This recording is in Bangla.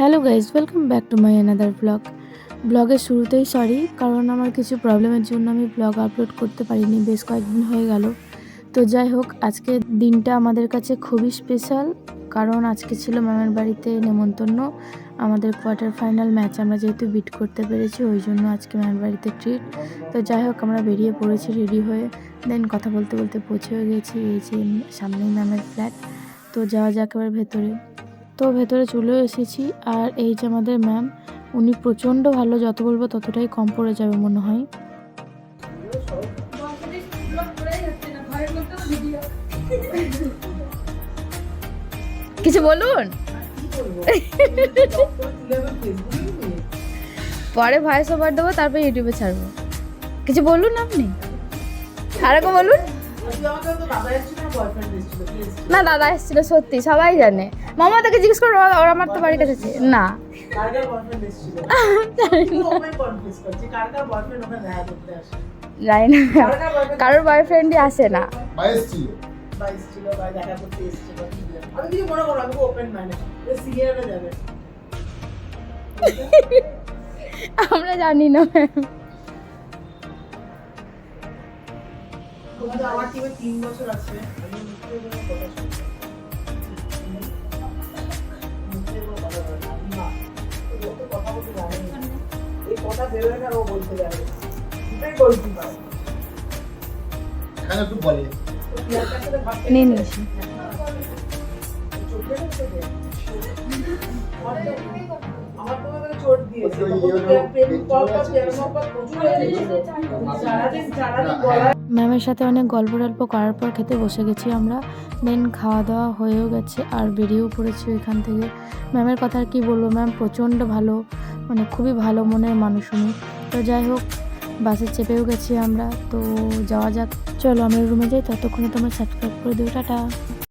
Hello guys welcome back to my another blog ব্লগের শুরুতেই সরি কারণ আমার কিছু প্রবলেমের জন্য আমি ব্লগ আপলোড করতে পারিনি, বেশ কয়েকদিন হয়ে গেল। তো যাই হোক, আজকে দিনটা আমাদের কাছে খুবই স্পেশাল কারণ আজকে ছিল ম্যামের বাড়িতে নেমন্তন্ন, আমাদের কোয়ার্টার ফাইনাল ম্যাচ আমরা যেহেতু বিট করতে পেরেছি, ওই জন্য আজকে ম্যামের বাড়িতে ট্রিট তো যাই হোক, আমরা বেরিয়ে পড়েছি রেডি হয়ে দেন কথা বলতে বলতে পৌঁছেও গেছি, এই যে সামনেই ম্যামের ফ্ল্যাট তো যাওয়া যাক এবার ভেতরে। তো ভেতরে চলেও এসেছি। আর এই যে আমাদের ম্যাম, উনি প্রচণ্ড ভালো, যত বলব ততটাই কম পড়ে যাবে মনে হয়। কিছু বলুন? পরে ভয়েস ওভার দেবো, তারপর ইউটিউবে ছাড়বো। কিছু বলুন আপনি? আরেকও বলুন? না, দাদা এসেছিল, সত্যি, সবাই জানে। মামা তাকে জিজ্ঞেস করো, ওরা আমার তো বাড়ির কাছে না। জানি কারোর বয়ফ্রেন্ডই আসে না। আমরা জানি না। আমার টিমে তিন বছর আছে। কথা বলতে জানে এই কথা ভেবে না ও বলতে যাবে। এটাই বলতে পারে। এখানে একটু বলে। নিয়ে নিয়েছি। ম্যামের সাথে অনেক গল্প টল্প করার পর খেতে বসে গেছি আমরা। দেন খাওয়া দাওয়া হয়েও গেছে আর বেরিয়েও পড়েছি এখান থেকে। ম্যামের কথা আর কি বলব? ম্যাম প্রচণ্ড ভালো মানে খুবই ভালো মনের মানুষ উনি। তো যাই হোক, বাসে চেপেও গেছি আমরা। তো যাওয়া যাক। চলো আমরা রুমে যাই, ততক্ষণে তোমরা সাবস্ক্রাইব করে দিও। টাটা।